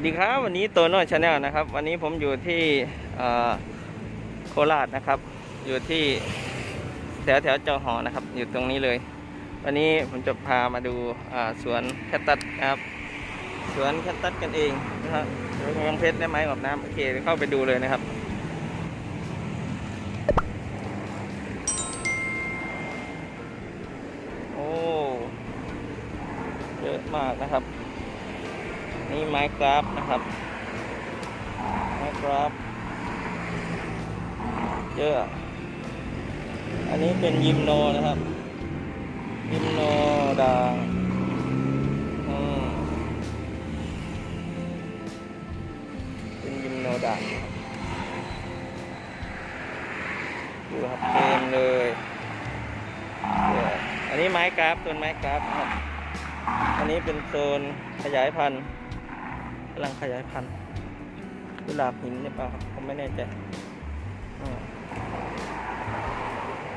วัสดีครับ วันนี้โตโน่ชาแนลนะครับ วันนี้ผมอยู่ที่โคราชนะครับ อยู่ที่แถวแถวจอหอนะครับ อยู่ตรงนี้เลย วันนี้ผมจะพามาดูสวนแคตตัสครับสวนแคตตัสกันเองนะครับกำลังเพชรได้ไหมกับน้ำโอเคเข้าไปดูเลยนะครับโอ้เยอะมากนะครับ นี่ไม้กราฟนะครับ ไม้กราฟเยอะ อันนี้เป็นยิมโนนะครับ ยิมโนด่างเป็นยิมโนด่างนะครับดูครับเต็มเลยเยอะอันนี้ไม้กราฟต้นไม้กราฟนะครับ อันนี้เป็นโซนขยายพันธุ์ กำลังขยายพันธุ์กุหลาบหินหรือเปล่าครับผมไม่แน่ใจ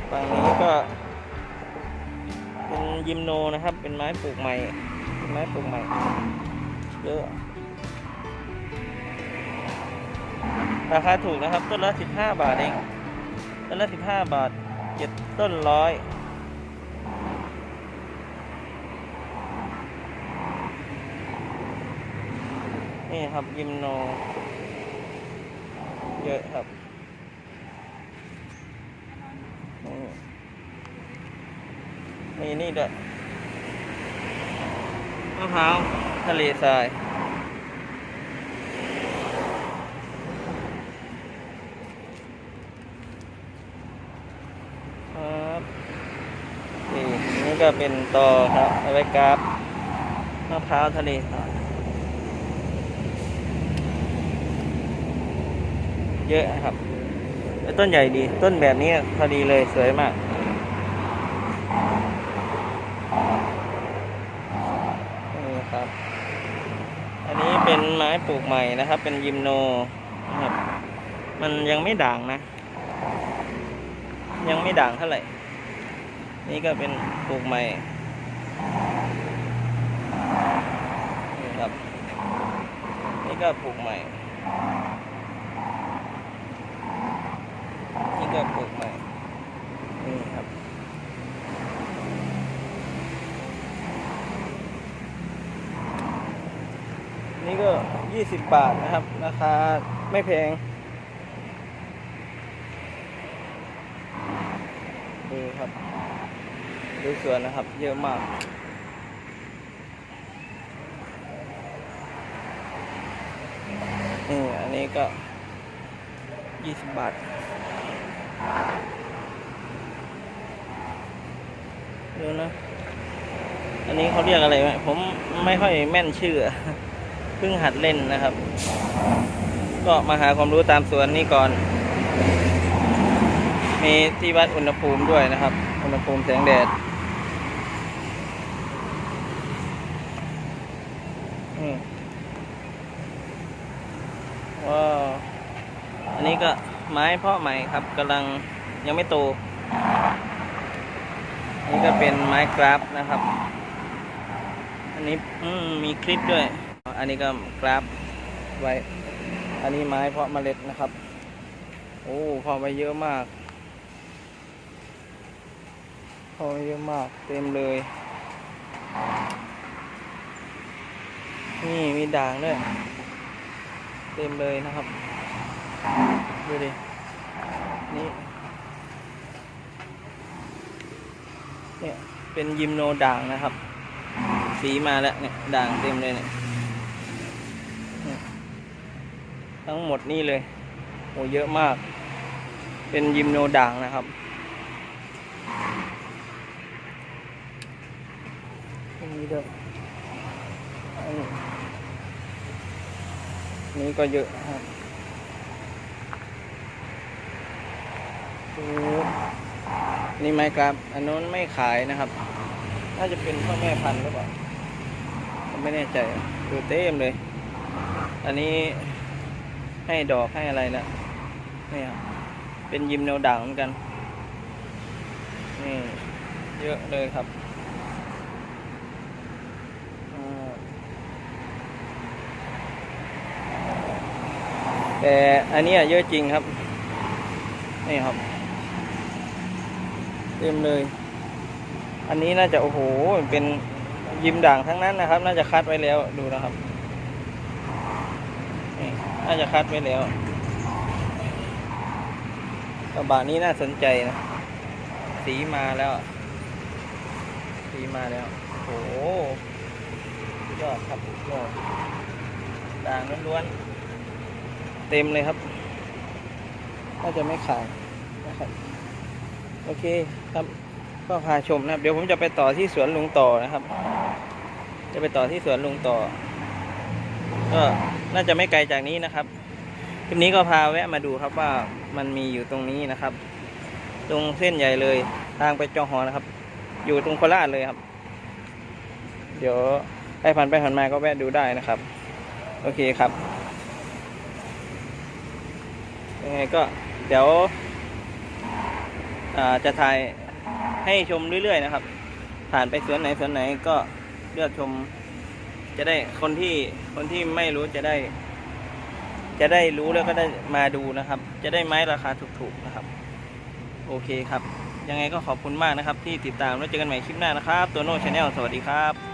ฝั่งนี้ก็เป็นยิมโนนะครับ เป็นไม้ปลูกใหม่เป็นไม้ปลูกใหม่เยอะราคาถูกนะครับ ต้นละสิบห้าบาทเอง ต้นละสิบห้าบาทเจ็ดต้นร้อย นี่ครับยิมโน เยอะครับนี่นี่ด้วยมะพร้าวทะเลทรายครับนี่นี่ก็เป็นตอครับเอาไว้กราฟมะพร้าวทะเลทราย เยอะครับต่ต้นใหญ่ดี ต้นแบบนี้พอดีเลยสวยมาก นี่ครับ อันนี้เป็นไม้ปลูกใหม่นะครับ เป็นยิมโนนะครับ มันยังไม่ด่างนะ ยังไม่ด่างเท่าไหร่ นี่ก็เป็นปลูกใหม่นี่ครับ นี่ก็ปลูกใหม่ นี่ก็ปลูกใหม่ นี่ครับนี่ก็ยี่สิบบาทนะครับ ราคาไม่แพงดูครับ ดูสวนนะครับ เยอะมาก นี่ อันนี้ก็ยี่สิบบาท ดูนะ อันนี้เขาเรียกอะไรไหมผมไม่ค่อยแม่นชื่อ เพิ่งหัดเล่นนะครับ ก็มาหาความรู้ตามสวนนี้ก่อน มีที่วัดอุณหภูมิด้วยนะครับ อุณหภูมิแสงแดดว้าว อันนี้ก็ ไม้เพาะใหม่ครับกำลังยังไม่โต นี่ก็เป็นไม้กราฟนะครับ อันนี้มมีคลิปด้วย อันนี้ก็กราฟไว้ อันนี้ไม้เพาะเมล็ดนะครับ โอ้เพาะไว้เยอะมากเพาะไว้เยอะมากเต็มเลย นี่มีด่างด้วย เต็มเลยนะครับ ดูดิ นี่เนี่ยเป็นยิมโนด่างนะครับ สีมาแล้วเนี่ยด่างเต็มเลยเนี่ยทั้งหมดนี่เลยโอ้เยอะมาก เป็นยิมโนด่างนะครับอันนี้ด้วยอันนี้นี่ก็เยอะครับโอ้ นี่ไม้กราฟอันนู้นไม่ขายนะครับ น่าจะเป็นพ่อแม่พันธุ์หรือเปล่าไม่แน่ใจดูเต็มเลย อันนี้ให้ดอกให้อะไรนะนี่ครับเป็นยิมแนวด่างเหมือนกัน นี่ เยอะเลยครับแต่อันนี้เยอะจริงครับ นี่ครับ เต็มเลย อันนี้น่าจะโอ้โหเป็นยิมด่างทั้งนั้นนะครับ น่าจะคัดไว้แล้วดูนะครับน่าจะคัดไว้แล้วกระบะนี้น่าสนใจนะ สีมาแล้ว สีมาแล้ว โอ้โหยอดครับยอดด่างล้วนๆ เต็มเลยครับ น่าจะไม่ขายนะครับ โอเคครับก็พาชมนะครับ เดี๋ยวผมจะไปต่อที่สวนลุงต่อนะครับ จะไปต่อที่สวนลุงต่อ ก็น่าจะไม่ไกลจากนี้นะครับคลิปนี้ก็พาแวะมาดูครับว่ามันมีอยู่ตรงนี้นะครับ ตรงเส้นใหญ่เลยทางไปจอหอนะครับ อยู่ตรงโคราชเลยครับ เดี๋ยวไปผ่านไปผ่านมาก็แวะดูได้นะครับ โอเคครับยังไงก็เดี๋ยว จะถ่ายให้ชมเรื่อยๆนะครับ ผ่านไปสวนไหนสวนไหนก็เลือกชม จะได้คนที่คนที่ไม่รู้จะได้ จะได้รู้แล้วก็ได้มาดูนะครับ จะได้ไม้ราคาถูกๆนะครับ โอเคครับ ยังไงก็ขอบคุณมากนะครับ ที่ติดตามแล้วเจอกันใหม่คลิปหน้านะครับ ตัวโน้ชาแนลสวัสดีครับ